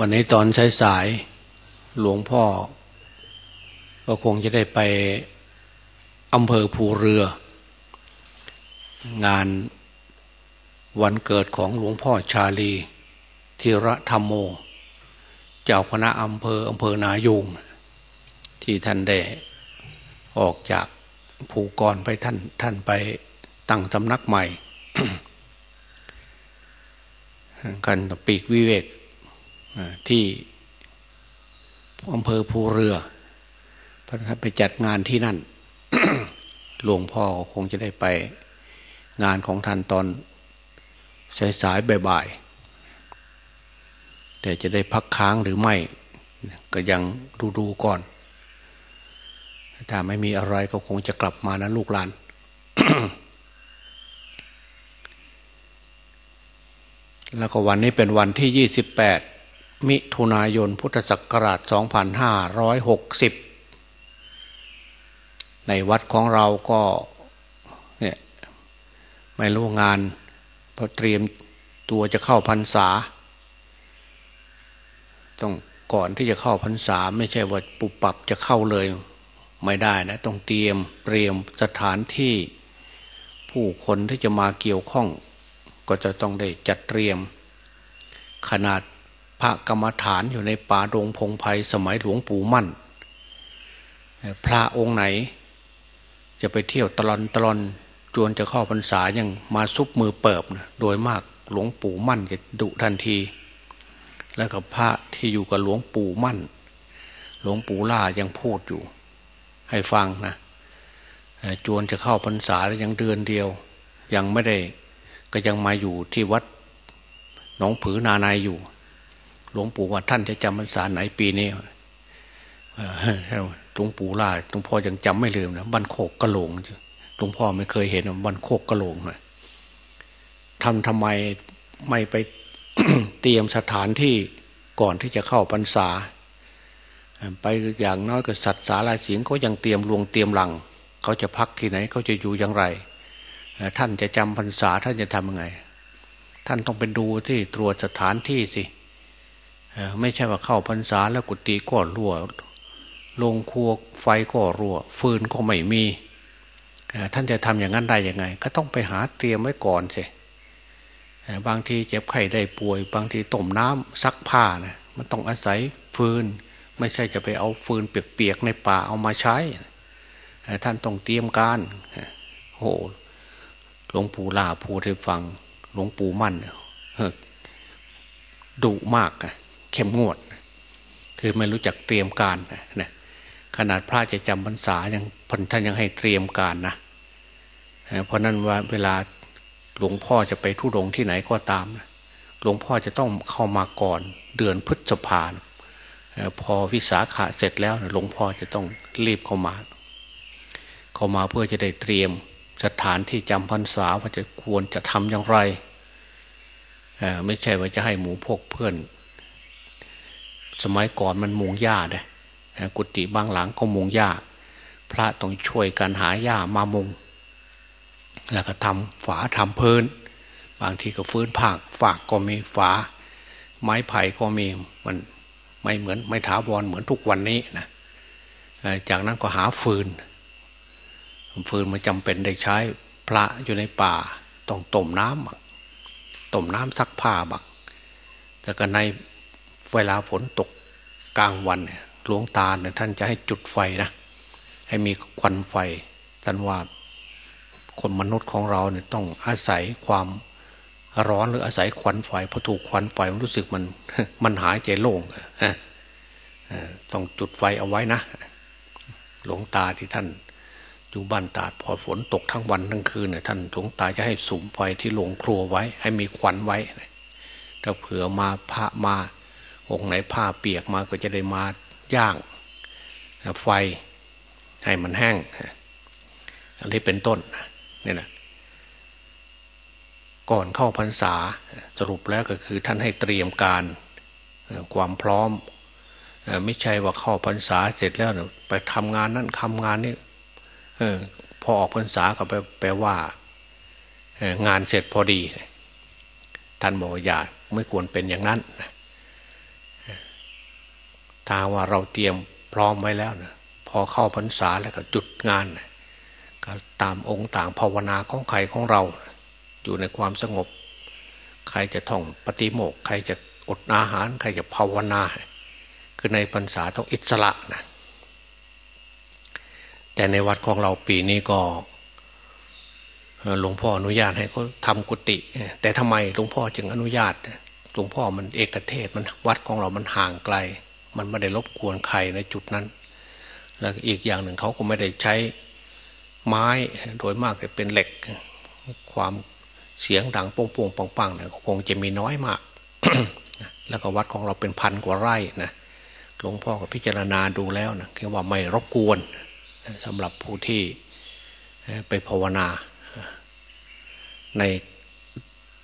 วันนี้ตอนสายๆหลวงพ่อ ก็คงจะได้ไปอำเภอภูเรือ งานวันเกิดของหลวงพ่อชาลีธีระธรรมโม เจ้าคณะอำเภออำเภอนายุงที่ท่านได้ออกจากภูกรไปท่านท่านไปตั้งสำนักใหม่กันปีกวิเวก ที่อำเภอภูเรือพระท่านไปจัดงานที่นั่นหลวงพ่อคงจะได้ไปงานของท่านตอนสายๆบ่ายๆแต่จะได้พักค้างหรือไม่ ก็ยังดูดูก่อนถ้าไม่มีอะไรก็คงจะกลับมานะลูกหลานแล้วก็วันนี้เป็นวันที่ยี่สิบแปด มิถุนายนพุทธศักราช 2560 ในวัดของเราก็เนี่ยไม่รู้งานพอเตรียมตัวจะเข้าพรรษา ต้องก่อนที่จะเข้าพรรษา ไม่ใช่ว่าปุบปับจะเข้าเลย ไม่ได้นะต้องเตรียมเตรียมสถานที่ผู้คนที่จะมาเกี่ยวข้อง ก็จะต้องได้จัดเตรียมขนาด พระกรรมฐานอยู่ในป่าดงพงไพ่สมัยหลวงปู่มั่น พระองค์ไหน จะไปเที่ยวตลอนตลอนจวนจะเข้าพรรษายังมาซุบมือเปิบนะโดยมากหลวงปู่มั่นจะดุทันที แล้วกับพระที่อยู่กับหลวงปู่มั่น หลวงปู่ล่ายังพูดอยู่ ให้ฟังนะจวนจะเข้าพรรษาแล้วยังเดือนเดียว ยังไม่ได้ก็ยังมาอยู่ที่วัดหนองผือนานายอยู่ หลวงปู่ว่าท่านจะจำพรรษาไหนปีนี้หลวงปู่ล่าหลวงพ่อยังจำไม่ลืมนะบันโคกกระโหลงหลวงพ่อไม่เคยเห็นบันโคกกระโหลงนะทำทำไมไม่ไปเตรียมสถานที่ก่อนที่จะเข้าพรรษา ไปอย่างน้อยก็สัตว์สาราสิงเขายังเตรียมลวงเตรียมหลัง เขาจะพักที่ไหนเขาจะอยู่อย่างไร ท่านจะจำพรรษาท่านจะทำยังไง ท่านต้องไปดูที่ตรวจสถานที่สิ ไม่ใช่ว่าเข้าพรรษาแล้วกุฏิก็รั่วลงครัวไฟก็รั่ว ฟืนก็ไม่มีท่านจะทำอย่างนั้นได้ยังไง ก็ต้องไปหาเตรียมไว้ก่อนสิบางทีเจ็บไข้ได้ป่วย บางทีต้มน้ำซักผ้านะมันต้องอาศัยฟืน ไม่ใช่จะไปเอาฟืนเปียกๆในป่าเอามาใช้ ท่านต้องเตรียมการโอ้หลวงปู่ลาพูดให้ฟัง หลวงปู่มั่นดุมากอะ เข้มงวด คือไม่รู้จักเตรียมการนะขนาดพระจะจำพรรษายังพันท่านยังให้เตรียมการนะเพราะนั้นว่าเวลาหลวงพ่อจะไปทุดงที่ไหนก็ตามหลวงพ่อจะต้องเข้ามาก่อนเดือนพฤษภาพอวิสาขะเสร็จแล้วหลวงพ่อจะต้องรีบเข้ามา เข้ามาเพื่อจะได้เตรียมสถานที่จำพรรษาว่าจะควรจะทำอย่างไร ไม่ใช่ว่าจะให้หมูพกเพื่อน สมัยก่อนมันมุงหญ้าเด้กุฏิบางหลังก็มุงหญ้า พระต้องช่วยกันหาหญ้ามามุง แล้วก็ทำฝาทำพื้น บางทีก็ฟื้นผักฝากก็มีฝา ไม้ไผ่ก็มีมันไม่เหมือนไม่ถาวรเหมือนทุกวันนี้นะจากนั้นก็หาฟืน ฟืนมันจำเป็นได้ใช้พระอยู่ในป่าต้องต้มน้ำต้มน้ำซักผ้าบักแต่ก็ใน เวลาฝนตกกลางวันเนี่ยหลวงตาเนี่ยท่านจะให้จุดไฟนะ ให้มีควันไฟ ท่านว่าคนมนุษย์ของเราเนี่ยต้องอาศัยความร้อนหรืออาศัยควันไฟพอถูกควันไฟมันรู้สึกมันมันหายใจโล่งต้องจุดไฟเอาไว้นะ หลวงตาที่ท่านอยู่บ้านตาดพอฝนตกทั้งวันทั้งคืนเนี่ยท่านหลวงตาจะให้สุมไฟที่โรงครัวไว้ ให้มีควันไว้ถ้าเผื่อมาพระมา องค์ไหนผ้าเปียกมาก็จะได้มาย่าง ไฟให้มันแห้งอันนี้เป็นต้นนี่นะก่อนเข้าพรรษาสรุปแล้วก็คือท่านให้เตรียมการความพร้อมไม่ใช่ว่าเข้าพรรษาเสร็จแล้วไปทำงานนั้นทำงานนี้พอออกพรรษาก็แปลว่างานเสร็จพอดี ท่านบอกอย่าไม่ควรเป็นอย่างนั้น ถ้าว่าเราเตรียมพร้อมไว้แล้วนะพอเข้าพรรษาแล้วก็จุดงานนะก็ตามองค์ต่างภาวนาของใครของเรา อยู่ในความสงบ ใครจะท่องปฏิโมกข์ใครจะอดอาหาร ใครจะภาวนา คือในพรรษาต้องอิสระนะแต่ในวัดของเราปีนี้ก็หลวงพ่ออนุญาตให้เขาทำกุฏิแต่ทำไมหลวงพ่อจึงอนุญาตหลวงพ่อมันเอกเทศมันวัดของเรามันห่างไกล มันไม่ได้รบกวนใครในจุดนั้น แล้วอีกอย่างหนึ่งเขาก็ไม่ได้ใช้ไม้โดยมากจะเป็นเหล็ก ความเสียงดังโป่งๆปังๆเนี่ยคงจะมีน้อยมาก แล้วก็วัดของเราเป็นพันกว่าไร่นะหลวงพ่อก็พิจารณาดูแล้วนะคือว่าไม่รบกวนสำหรับผู้ที่ไปภาวนา ใน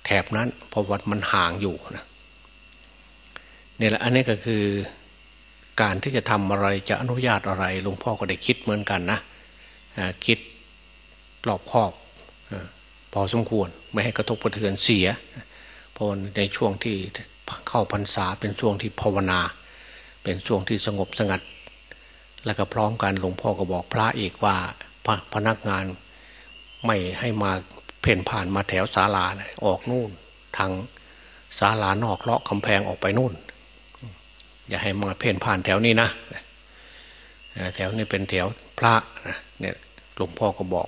แถบนั้นเพราะวัดมันห่างอยู่นะนี่แหละอันนี้ก็คือ การที่จะทำอะไรจะอนุญาตอะไรหลวงพ่อก็ได้คิดเหมือนกันนะคิดรอบคอบพอสมควรไม่ให้กระทบกระเทือนเสียเพราะในช่วงที่เข้าพรรษาเป็นช่วงที่ภาวนา เป็นช่วงที่สงบสงัด แล้วก็พร้อมกันหลวงพ่อก็บอกพระอีกว่าพนักงานไม่ให้มาเพ่นผ่านมาแถวศาลาออกนู่นทางศาลานอกเลาะกำแพงออกไปนู่น อย่าให้มาเพ่นผ่านแถวนี้นะแถวนี้เป็นแถวพระนะเนี่ยหลวงพ่อก็บอก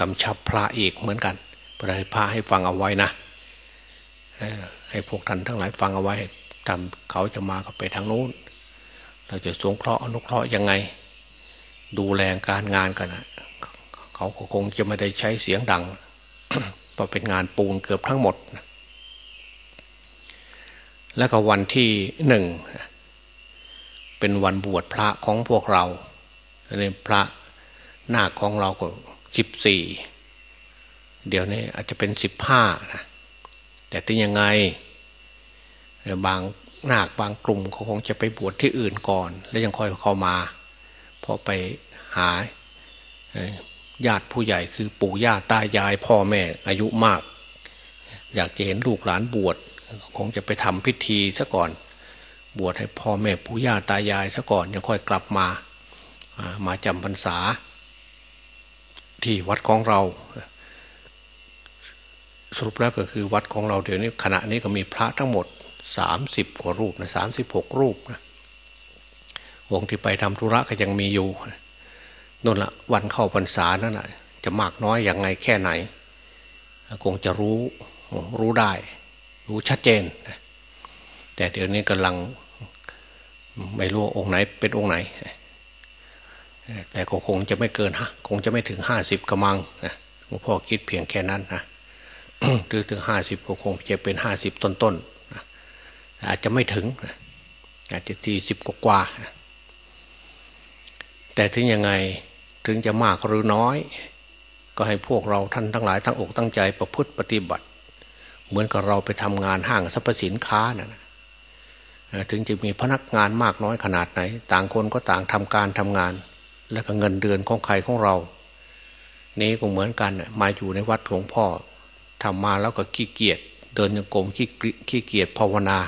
กำชับพระอีกเหมือนกันพระให้พระให้ฟังเอาไว้นะให้พวกท่านทั้งหลายฟังเอาไว้ทำเขาจะมาก็ไปทางนู้น เราจะสงเคราะห์อนุเคราะห์ยังไง ดูแลการงานกันนะเขาคงจะไม่ได้ใช้เสียงดังเพราะเป็นงานปูนเกือบทั้งหมด แล้วก็วันที่หนึ่ง เป็นวันบวชพระของพวกเราในพระหน้าของเราก็สิบสี่เดี๋ยวนี้อาจจะเป็นสิบห้านะแต่ถึงยังไง บางนาคบางกลุ่มเขาคงจะไปบวชที่อื่นก่อน แล้วยังค่อยเข้ามาพอไปหาญาติผู้ใหญ่คือปู่ย่าตายายพ่อแม่อายุมาก อยากจะเห็นลูกหลานบวชคงจะไปทำพิธีซะก่อน บวชให้พ่อแม่ปู่ย่าตายายซะก่อนยังค่อยกลับมามาจำพรรษา ที่วัดของเรา สรุปแล้วก็คือวัดของเราเดี๋ยวนี้ขณะนี้ก็มีพระทั้งหมดสามสิบกว่ารูปนะสามสิบหกรูปนะวงที่ไปทำธุระก็ยังมีอยู่นั่นละวันเข้าพรรษานั่นแหะจะมากน้อยอย่างไงแค่ไหน คงจะรู้รู้ได้ รู้ชัดเจน แต่เดี๋ยวนี้กำลัง ไม่รู้องค์ไหนเป็นองค์ไหน แต่ก็คงจะไม่เกินฮะคงจะไม่ถึงห้าสิบกระมังนะหลวงพ่อคิดเพียงแค่นั้นนะหรือถึงห้าสิบก็คงจะเป็นห้าสิบต้นๆอาจจะไม่ถึง อาจจะที่สิบกว่า แต่ถึงยังไงถึงจะมากหรือน้อย ก็ให้พวกเราท่านทั้งหลายทั้งอกตั้งใจประพฤติปฏิบัติ เหมือนกับเราไปทำงานห้างสรรพสินค้านะ่ะ ถึงจะมีพนักงานมากน้อยขนาดไหน ต่างคนก็ต่างทำการทำงาน แล้วก็เงินเดือนของใครของเรา นี้ก็เหมือนกันมาอยู่ในวัดหลวงพ่อทำมาแล้วก็ขี้เกียจเดินยังกรมขี้เกียจภาวนา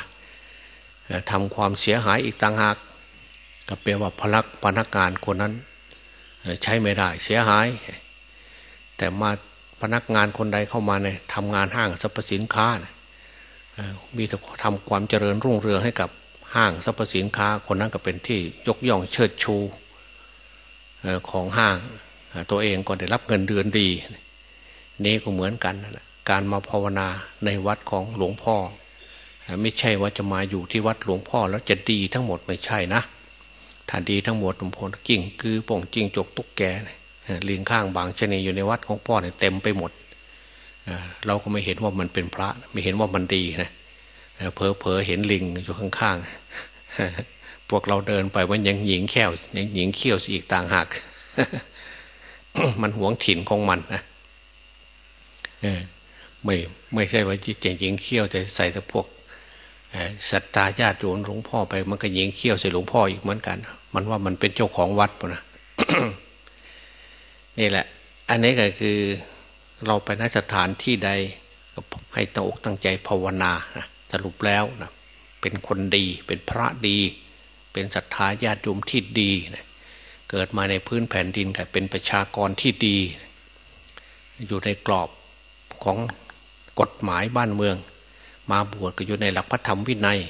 ทำความเสียหายอีกต่างหากก็แปลว่าพนักพนักงานคนนั้น ใช้ไม่ได้เสียหาย แต่มาพนักงานคนใดเข้ามาในทำงานห้างสรรพสินค้า มีแต่ทำความเจริญรุ่งเรืองให้กับห้างสรรพสินค้าคนนั้นก็เป็นที่ยกย่องเชิดชูของห้าง ตัวเองก็ได้รับเงินเดือนดี นี้ก็เหมือนกันการมาภาวนาในวัดของหลวงพ่อ ไม่ใช่ว่าจะมาอยู่ที่วัดหลวงพ่อแล้วจะดีทั้งหมดไม่ใช่นะถ้าดีทั้งหมดหลวงพ่อกิ่ง คือป่งจิงจกตุ๊กแกลิงข้างบางชนีอยู่ในวัดของพ่อเนี่ยเต็มไปหมด เราก็ไม่เห็นว่ามันเป็นพระ ไม่เห็นว่ามันดีนะเพอเพอเห็นลิงอยู่ข้างๆพวกเราเดินไปมันยังหญิงแค้วยังหญิงเขี้ยวอีกต่างหากมันหวงถิ่นของมันนะไม่ไม่ใช่ว่าจิตใจหญิงเขี้ยวแต่ใส่แต่พวกศรัทธาญาติโยมหลวงพ่อไป มันก็ยิงเขี้ยวใส่หลวงพ่ออีกเหมือนกัน มันว่ามันเป็นเจ้าของวัดปะนะนี่แหละ อันนี้ก็คือ เราไปนสถานที่ใดให้ตั้งอกตั้งใจภาวนานะสรุปแล้วนะเป็นคนดีเป็นพระดี เป็นศรัทธาญาติโยมที่ดีนะเกิดมาในพื้นแผ่นดินค่ะเป็นประชากรที่ดี อยู่ในกรอบของกฎหมายบ้านเมือง มาบวชก็อยู่ในหลักพระธรรมวินัย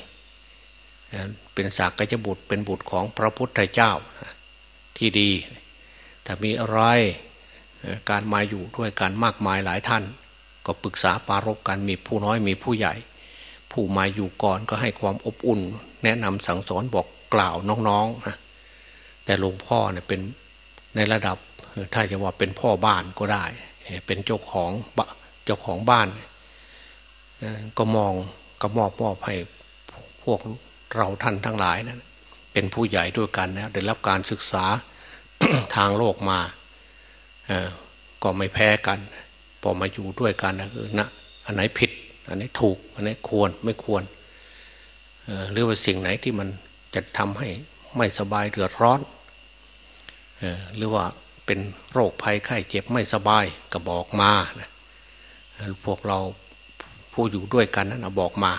เป็นสากยบุตรเป็นบุตรของพระพุทธเจ้าที่ดีถ้ามีอะไร การมาอยู่ด้วยกันมากมายหลายท่าน ก็ปรึกษาปารกกันมีผู้น้อยมีผู้ใหญ่ ผู้มาอยู่ก่อนก็ให้ความอบอุ่น แนะนำสั่งสอนบอกกล่าวน้องๆนะแต่หลวงพ่อเนี่ยเป็นในระดับถ้าจะว่าเป็นพ่อบ้านก็ได้ เป็นเจ้าของเจ้าของบ้าน ก็มองก็มอบมอบให้พวกเราท่านทั้งหลายนะเป็นผู้ใหญ่ด้วยกันนะได้รับการศึกษาทางโลกมา ก็ไม่แพ้กัน พอมาอยู่ด้วยกันนะคือนะอันไหนผิด อันไหนถูก อันไหนควรไม่ควรหรือว่าสิ่งไหนที่มันจะทำให้ไม่สบายเดือดร้อนหรือว่าเป็นโรคภัยไข้เจ็บไม่สบายก็บอกมานะพวกเราผู้อยู่ด้วยกันนั้นบอกมา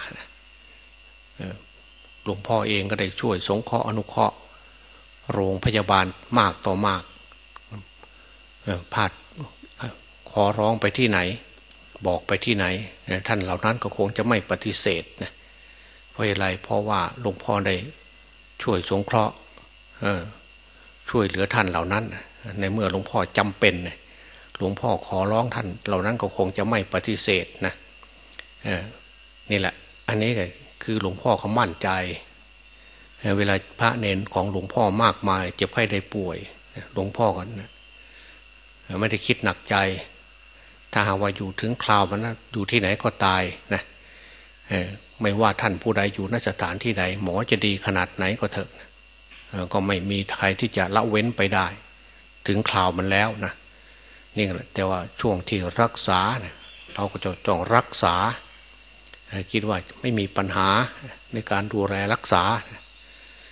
หลวงพ่อเองก็ได้ช่วยสงเคราะห์อนุเคราะห์ โรงพยาบาลมากต่อมาก พาดขอร้องไปที่ไหน บอกไปที่ไหน ท่านเหล่านั้นก็คงจะไม่ปฏิเสธนะเพราะอะไรเพราะว่าหลวงพ่อได้ช่วยสงเคราะห์ช่วยเหลือท่านเหล่านั้น ในเมื่อหลวงพ่อจำเป็นหลวงพ่อขอร้องท่านเหล่านั้นก็คงจะไม่ปฏิเสธนะนี่แหละ อันนี้คือหลวงพ่อเขามั่นใจ เวลาพระเนนของหลวงพ่อมากมายเจ็บไข้ได้ป่วย หลวงพ่อกันนะ ไม่ได้คิดหนักใจ ถ้าหากว่าอยู่ถึงคราวมันนะอยู่ที่ไหนก็ตายนะไม่ว่าท่านผู้ใดอยู่นสถานที่ใดหมอจะดีขนาดไหนก็เถอะก็ไม่มีใครที่จะละเว้นไปได้ ถึงคราวมันแล้วนะนี่แหละแต่ว่าช่วงที่รักษาเนะเราก็จะต้องรักษา คิดว่าไม่มีปัญหาในการดูแลรักษา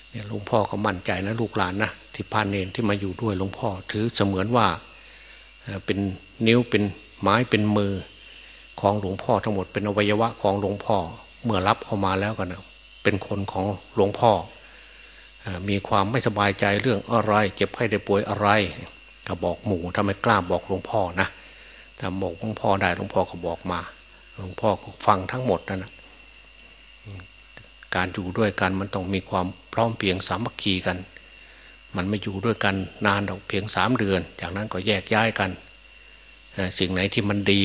เนี่ยหลวงพ่อก็มั่นใจนะลูกหลานนะที่พานเนนที่มาอยู่ด้วยหลวงพ่อถือเสมือนว่า เป็นนิ้วเป็นไม้เป็นมือของหลวงพ่อทั้งหมดเป็นอวัยวะของหลวงพ่อเมื่อรับเข้ามาแล้วกันเป็นคนของหลวงพ่อ มีความไม่สบายใจเรื่องอะไร เจ็บไข้ได้ป่วยอะไร ก็บอกหมู่ถ้าไมกล้าบอกหลวงพ่อนะถ้าบอกหลวงพ่อได้หลวงพ่อก็บอกมา หลวงพ่อก็ฟังทั้งหมดนะนะการอยู่ด้วยกันมันต้องมีความพร้อมเพียงสามัคคีกัน มันไม่อยู่ด้วยกันนานหรอกเพียงสามเดือน จากนั้นก็แยกย้ายกัน สิ่งไหนที่มันดี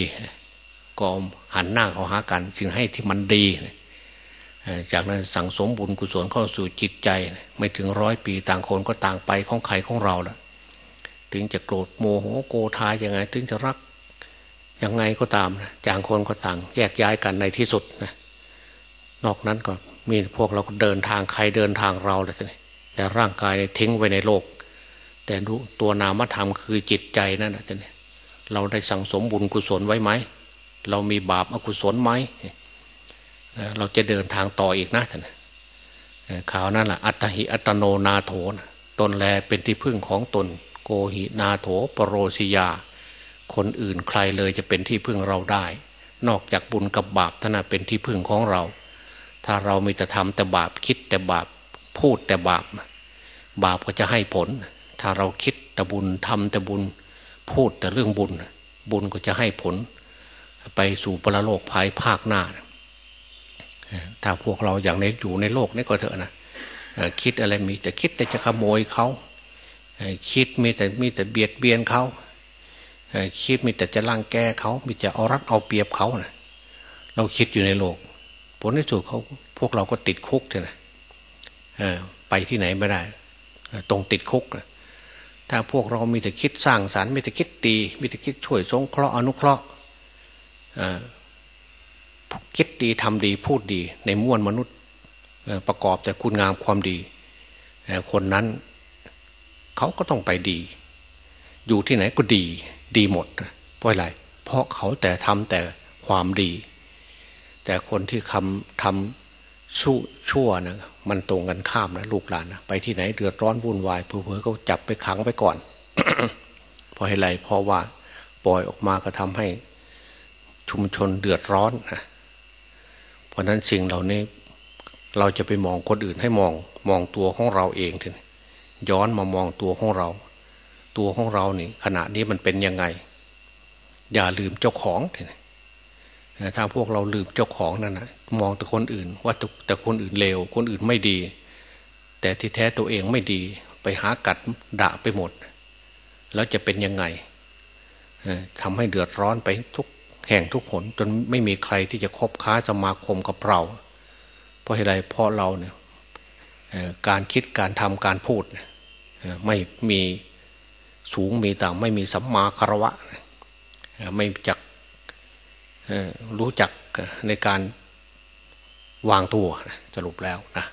ก็หันหน้าเข้าหากัน สิ่งให้ที่มันดี จากนั้นสั่งสมบุญกุศลเข้าสู่จิตใจ ไม่ถึงร้อยปีต่างคนก็ต่างไปของใครของเราละถึงจะโกรธโมโหโกธายังไง ถึงจะรักยังไงก็ตามนะจางคนก็ต่าง แยกย้ายกันในที่สุดนะนอกนั้นก็มีพวกเราก็เดินทางใครเดินทางเราเลย แต่ร่างกายทิ้งไว้ในโลก แต่ตัวนามธรรมคือจิตใจนั่นนะเราได้สั่งสมบุญกุศลไว้ไหม เรามีบาปอกุศลไหม เราจะเดินทางต่ออีกนะท่านข่าวนั่นแหละอัตหิอัตโนนาโถนะตนแลเป็นที่พึ่งของตน โกหินาโถปรโรสิยา คนอื่นใครเลยจะเป็นที่พึ่งเราได้ นอกจากบุญกับบาปท่านเป็นที่พึ่งของเรา ถ้าเรามีแต่ทำแต่บาปคิดแต่บาปพูดแต่บาป บาปก็จะให้ผล ถ้าเราคิดแต่บุญทำแต่บุญพูดแต่เรื่องบุญ บุญก็จะให้ผล ไปสู่ปรโลกภายภาคหน้า ถ้าพวกเราอย่างในอยู่ในโลกนี้ก็เถอะนะคิดอะไรมีแต่คิดแต่จะขโมยเขาคิดมีแต่มีแต่เบียดเบียนเขาคิดมีแต่จะล่างแกเขา มีแต่เอารัดเอาเปรียบเขานะเราคิดอยู่ในโลก ผลที่สุดเขาพวกเราก็ติดคุกเลยนะไปที่ไหนไม่ได้ ตรงติดคุกถ้าพวกเรามีแต่คิดสร้างสารรค์มีแต่คิดดี มีแต่คิดช่วยสงเคราะห์อนุเคราะห์คิดดีทำดีพูดดี ในมวนมนุษย์ประกอบแต่คุณงามความดี คนนั้นเขาก็ต้องไปดี อยู่ที่ไหนก็ดีดีหมดเพราะอะไร เพราะเขาแต่ทำแต่ความดี แต่คนที่คำทำ ชั่วชั่วนะมันตรงกันข้ามนะลูกหลานนะไปที่ไหนเดือดร้อนวุ่นวายเพื่อเขาจับไปขังไปก่อนเพราะอะไรเพราะว่าปล่อยออกมาก็ทำให้ชุมชนเดือดร้อนนะเพราะนั้นสิ่งเหล่านี้เราจะไปมองคนอื่นให้มองมองตัวของเราเองทีนี้ย้อนมามองตัวของเรา ตัวของเรานี่ขณะนี้มันเป็นยังไง อย่าลืมเจ้าของทีนี้ถ้าพวกเราลืมเจ้าของนั่นนะ มองแต่คนอื่น ว่าแต่คนอื่นเลวคนอื่นไม่ดี แต่ที่แท้ตัวเองไม่ดีไปหากัดด่าไปหมด แล้วจะเป็นยังไงทำให้เดือดร้อนไปทุกแห่งทุกหนจนไม่มีใครที่จะคบค้าสมาคมกับเรา เพราะอะไรเพราะเราเนี่ยการคิดการทำการพูดไม่มีสูงมีต่ำไม่มีสัมมาคารวะ ไม่จักรู้จักในการ วางตัวสรุปแล้วนะ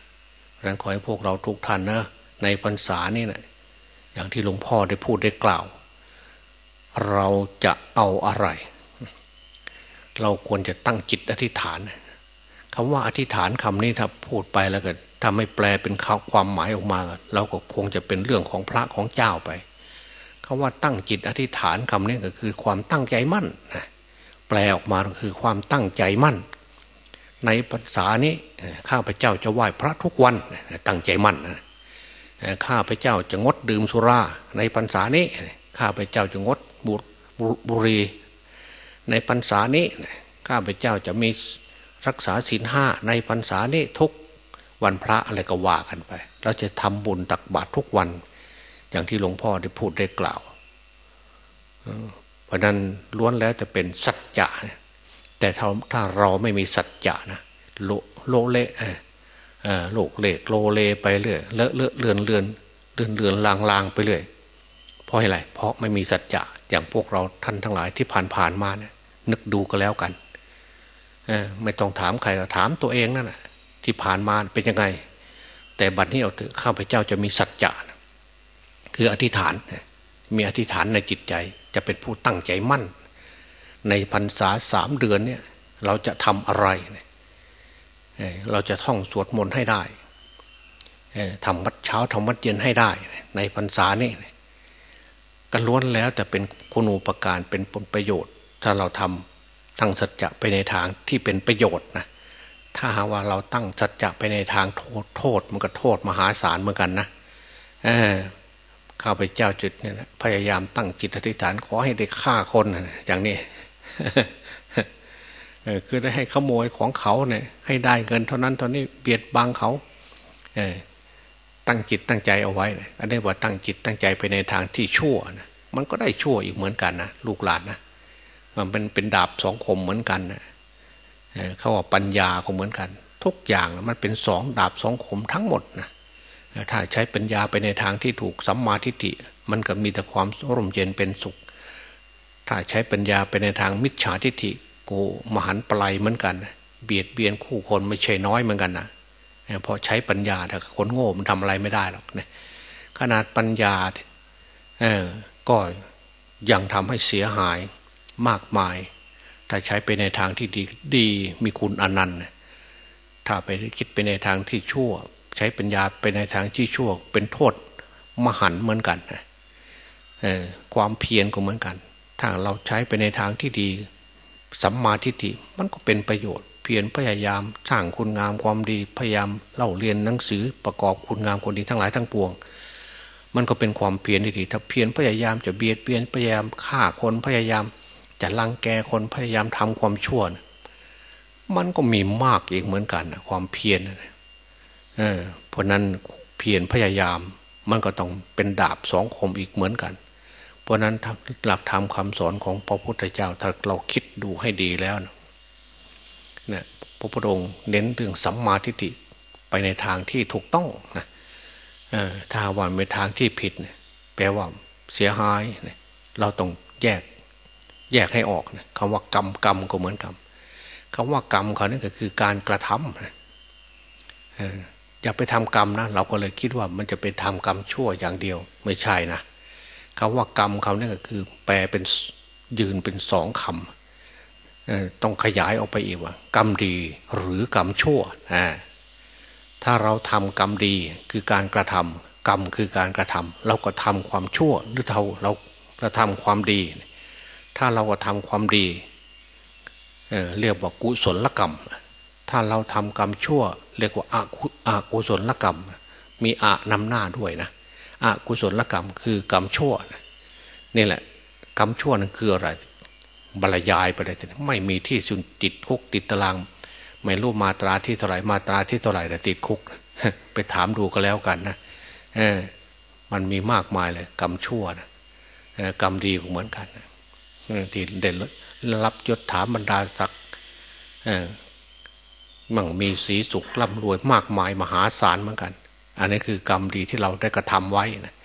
เพราะนั้นขอให้พวกเราทุกท่านนะในพรรษานี่นะอย่างที่หลวงพ่อได้พูดได้กล่าว เราจะเอาอะไร เราควรจะตั้งจิตอธิษฐานคำว่าอธิษฐานคำนี้ถ้าพูดไปแล้วก็ถ้าไม่แปลเป็นความหมายออกมา เราก็คงจะเป็นเรื่องของพระของเจ้าไปคำว่าตั้งจิตอธิษฐานคำนี้ก็คือความตั้งใจมั่นนะแปลออกมาคือความตั้งใจมั่น ในภาษานี้ข้าพเจ้าจะไหว้พระทุกวันตั้งใจมั่นข้าพเจ้าจะงดดื่มสุรา ในพรรษานี้ข้าพเจ้าจะงดบุรี ในพรรษานี้ข้าพเจ้าจะมีรักษาศีลห้าในพรรษานี้ทุกวันพระอะไรก็ว่ากันไป เราจะทำบุญตักบาตรทุกวัน อย่างที่หลวงพ่อได้พูดได้กล่าว เพราะนั้นล้วนแล้วจะเป็นสัจจะ แต่ถ้าเราไม่มีสัจจะนะโลโลเละโลกเละโลเลไปเรื่อยเลอะเลอะเลือนเลือนเลือนเลือนลางลางไปเรื่อยเพราะอะไรเพราะไม่มีสัจจะอย่างพวกเราท่านทั้งหลายที่ผ่านผ่านมาเนี่ย นึกดูก็แล้วกันไม่ต้องถามใครถามตัวเองนั่นแหะที่ผ่านมาเป็นยังไง แต่บัดนี้เอาเถอะข้าพเจ้าจะมีสัจจะคืออธิษฐานมีอธิษฐานในจิตใจ จะเป็นผู้ตั้งใจมั่น ในพรรษาสามเดือนเนี่ยเราจะทำอะไร เราจะท่องสวดมนต์ให้ได้ทำวัดเช้าทำวัดเย็นให้ได้ ในพรรษานี่กันล้วนแล้วแต่เป็นคุณูปการเป็นผลประโยชน์ ถ้าเราทำตั้งสัจจะไปในทางที่เป็นประโยชน์นะถ้าหาว่าเราตั้งสัจจะไปในทางโทษโทษมันก็โทษมหาศาลเหมือนกันนะข้าพเจ้าจุดเนี่ยนะพยายามตั้งจิตอธิษฐานขอให้ได้ฆ่าคนอย่างนี้ คือได้ให้ขโมยของเขาเนี่ย ให้ได้เงินเท่านั้นเท่านี้เบียดบังเขาตั้งจิตตั้งใจเอาไว้นะอันนี้ว่าตั้งจิตตั้งใจไปในทางที่ชั่วนะมันก็ได้ชั่วอีกเหมือนกันนะลูกหลานนะมันเป็นเป็นดาบสองคมเหมือนกันนะเขาว่าปัญญาก็เหมือนกัน ทุกอย่างมันเป็นสองดาบสองคมทั้งหมดนะถ้าใช้ปัญญาไปในทางที่ถูกสัมมาทิฏฐิมันก็มีแต่ความร่มเย็นเป็นสุข ถ้าใช้ปัญญาไปในทางมิจฉาทิฏฐิโกมหันปลายเหมือนกัน เบียดเบียนคู่คนไม่ใช่น้อยเหมือนกันนะเพราะใช้ปัญญาแต่คนโง่มันทำอะไรไม่ได้หรอกนี่ยขนาดปัญญาเออก็ยังทำให้เสียหายมากมาย ถ้าใช้ไปในทางที่ดีดีมีคุณอนันต์ถ้าไปคิดไปในทางที่ชั่ว ใช้ปัญญาไปในทางที่ชั่ว เป็นโทษมหันเหมือนกันนะความเพียรก็เหมือนกัน ถ้าเราใช้ไปในทางที่ดีสัมมาทิฏฐิมันก็เป็นประโยชน์ เพียรพยายามสร้างคุณงามความดีพยายามเล่าเรียนหนังสือประกอบคุณงามความดีทั้งหลายทั้งปวง มันก็เป็นความเพียรที่ดี ถ้าเพียรพยายามจะเบียดเบียนพยายามฆ่าคนพยายาม จะลังแกคนพยายามทำความชั่วมันก็มีมากอีกเหมือนกันความเพียรเเพราะนั้นเพียรพยายาม มันก็ต้องเป็นดาบสองคมอีกเหมือนกัน เพราะนั้นหลักธรรมคาสอนของพระพุทธเจ้าถ้าเราคิดดูให้ดีแล้วเนี่ยพระพุทธองค์เน้นเรื่องสัมมาทิฏฐิไปในทางที่ถูกต้องนะถ้าว่าในทางที่ผิดเนี่ยแปลว่าเสียหายเนี่ยเราต้องแยกแยกให้ออกนะคำว่ากรรมกรรมก็เหมือนกรรมคำว่ากรรมเขานี่ก็คือการกระทำนะอย่าไปทำกรรมนะเราก็เลยคิดว่ามันจะไปทำกรรมชั่วอย่างเดียว ไม่ใช่นะ คำว่ากรรมเขาเนี่ยก็คือ แปลเป็นยืนเป็นสองคำต้องขยายออกไปอีกว่า กรรมดีหรือกรรมชั่วถ้าเราทำกรรมดีคือการกระทำกรรมคือการกระทำเราก็ทำความชั่ว หรือเราเราเราทำความดี ถ้าเราก็ทำความดีเเรียกว่ากุศลกรรม ถ้าเราทำกรรมชั่ว เรียกว่าอากุศลกรรม มีอานำหน้าด้วยนะ อากุศลกรรมคือกรรมชั่วนะนี่แหละ กรรมชั่วนั่นคืออะไรบรรยายไปเลยไม่มีที่สุนติดคุกติดตาราง ไม่รู้มาตราที่เท่าไหร่มาตราที่เท่าไหร่แต่ติดคุก ไปถามดูก็แล้วกันนะเออมันมีมากมายเลย กรรมชั่วนะกรรมดีก็เหมือนกันที่เด่นรับยศถาบรรดาศักดิ์มั่งมีสีสุขร่ำรวยมากมายมหาศาลเหมือนกัน อันนี้คือกรรมดีที่เราได้กระทำไว้นะ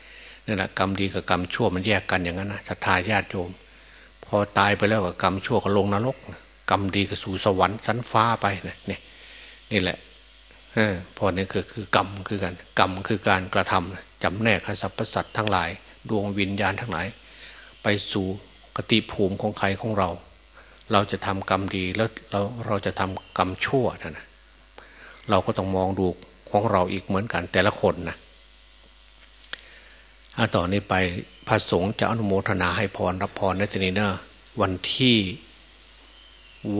นี่แหละกรรมดีกับกรรมชั่วมันแยกกันอย่างนั้นนะศรัทธาญาติโยม พอตายไปแล้วกับกรรมชั่วก็ลงนรก กรรมดีก็สู่สวรรค์ชั้นฟ้าไปนะนี่นี่แหละพอเนี่ยคือคือกรรมคือกันกรรมคือการกระทำจำแนกสรรพสัตว์ทั้งหลาย ดวงวิญญาณทั้งหลาย ไปสู่กติภูมิของใครของเรา เราจะทำกรรมดีแล้วเราเราจะทำกรรมชั่วนะเราก็ต้องมองดู ของเราอีกเหมือนกันแต่ละคนนะถ้าต่อนนี้ไปพระสงฆ์จะอนุโมทนาให้พรรับพรในทีนี้นะวันที่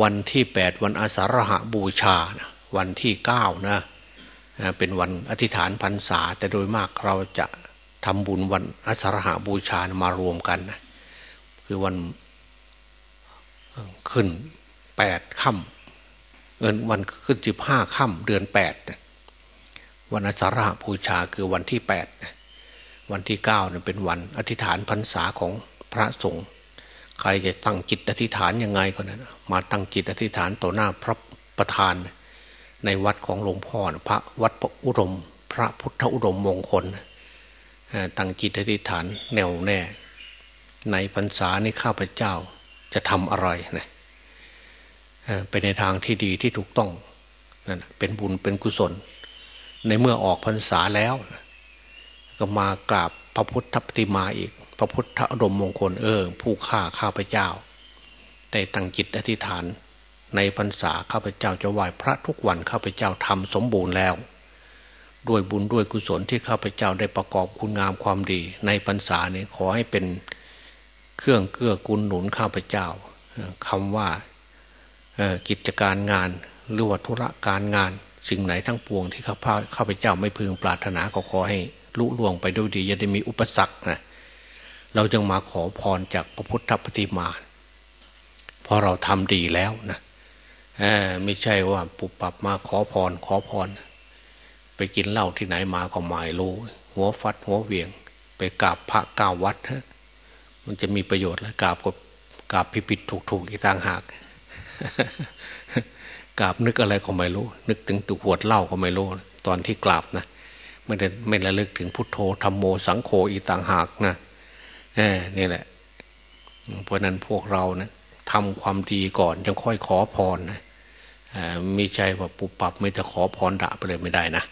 วันที่แปดวันอาสาฬหะบูชานะวันที่เก้านะเป็นวันอธิษฐานพรรษา แต่โดยมากเราจะทำบุญวันอาสาฬหะบูชามารวมกันนะคือวันขึ้นแปดค่ำเงินวันขึ้นสิบห้าค่ำเดือนแปด วันอาสาฬหบูชาคือวันที่แปดวันที่เก้าเนี่ยเป็นวันอธิษฐานพรรษาของพระสงฆ์ใครจะตั้งจิตอธิษฐานยังไงก็นั้นมาตั้งจิตอธิษฐานต่อหน้าพระประธาน ในวัดของหลวงพ่อพระวัดอุดม พระพุทธอุดมมงคลตั้งจิตอธิษฐานแน่วแน่ ในพรรษานี้ข้าพเจ้าจะทำอะไรนะเป็นในทางที่ดีที่ถูกต้องนั่นเป็นบุญเป็นกุศล ในเมื่อออกพรรษาแล้ว ก็มากราบพระพุทธปฏิมาอีก พระพุทธอดมมงคลเออ ผู้ฆ่าข้าพเจ้าแต่ตั้งจิตอธิษฐาน ในพรรษาข้าพเจ้าจะไหว้พระทุกวันข้าพเจ้าทำสมบูรณ์แล้ว ด้วยบุญด้วยกุศลที่ข้าพเจ้าได้ประกอบคุณงามความดี ในพรรษานี้ขอให้เป็นเครื่องเกื้อกูลหนุนข้าพเจ้าคำว่ากิจการงานหรือวัตุระการงาน สิ่งไหนทั้งปวงที่ข้าพข้าพเจ้าไม่พึงปรารถนาก็ขอให้ลุล่วงไปด้วยดีอย่าได้มีอุปสรรคนะเราจึงมาขอพรจากพระพุทธปฏิมาเพราะเราทำดีแล้วนะไม่ใช่ว่าปุบปับมาขอพรขอพร ไปกินเหล้าที่ไหนมาก็ไม่รู้ หัวฟัดหัวเวียง ไปกราบพระก้าวัดฮะมันจะมีประโยชน์แล้วกราบก็กราบพิพิธถูกถูกอีกต่างหาก กราบนึกอะไรก็ไม่รู้ นึกถึงตุขวดเหล้าก็ไม่รู้ ตอนที่กราบนะไม่ได้ไม่ระลึกถึงพุทโธธรรมโมสังโฆอีต่างหากนะนี่แหละ เพราะนั้นพวกเรานะทำความดีก่อนยังค่อยขอพรนะมีใจว่าปุบปับไม่จะขอพรด่าไปเลยไม่ได้นะ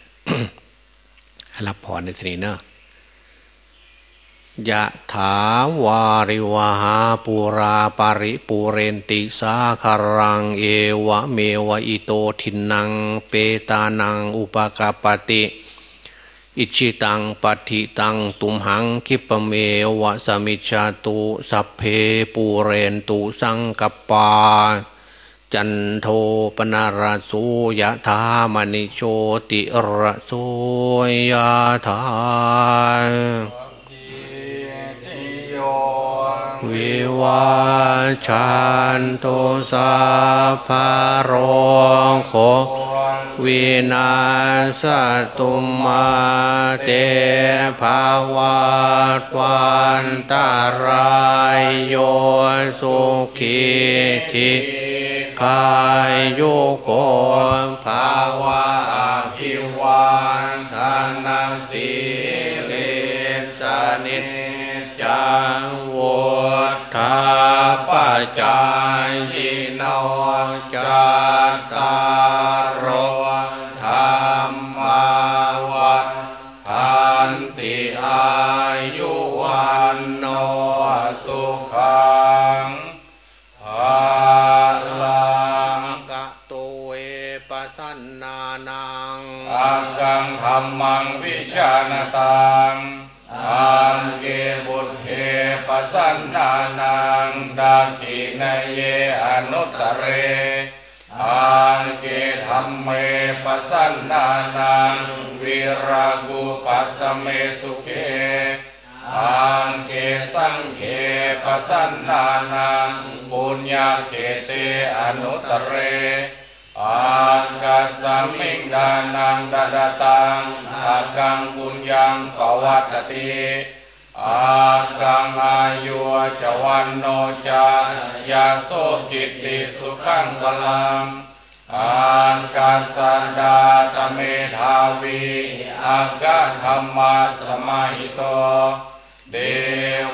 รับพรในทีนี้เนอะ ยะถาวาริวหาปุราปาริปุเรนติสาคารังเอวะเมวะอิโตทินัง เปตานังอุปกาปติ อิชิตังปฏิตังตุมหังคิปเมวะสมิชาตุสัพเพปูเรนตุสังกปา จันโทปนาราสุยะธามณิโชติระโสยะธา วิวาชันตุสัพพโรโควินาสตุมาเตภาวะวันตารายโยสุขีทิกายโยโกภาวะพิวันทานาสีเลสนิจัง วุฒาปจายโนจัตตา สันดานังปุญญาเขเตอนุตเรอากัสมิงดานังดาดตังอากังบุญยังปวัตติอากังอายุจวันโนจายาโสกิตติสุขังพลังอากัสสดาตเมธาวีอากาธรรมาสมาหิโต เด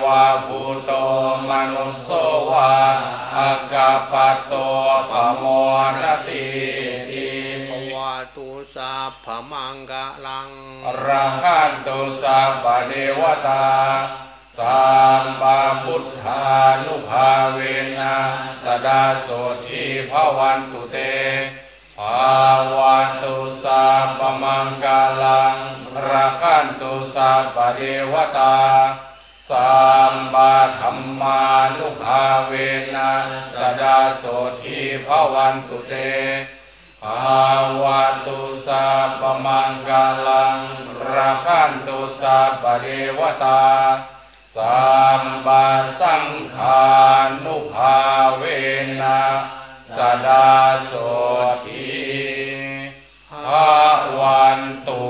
วะภูโตมนุสโสวาอากาปะโตปะโมนติติภวตุสัพพมังกะลังระหันตุสัพพะเทวตาสัมมาพุทธานุภาเวนะสดาโสทีภวันตุเต ภาวันตุสัพพมังกาลังรักันตุสัพพะเทวตาสัมมาธรรมานุภาเวนะสดาโสทีภวันตุเตภาวันตุสัพพมังกาลังรักันตุสัพพะเทวตาสัมมาสังฆานุภาเวนะ สดาโสทีภาวันตุ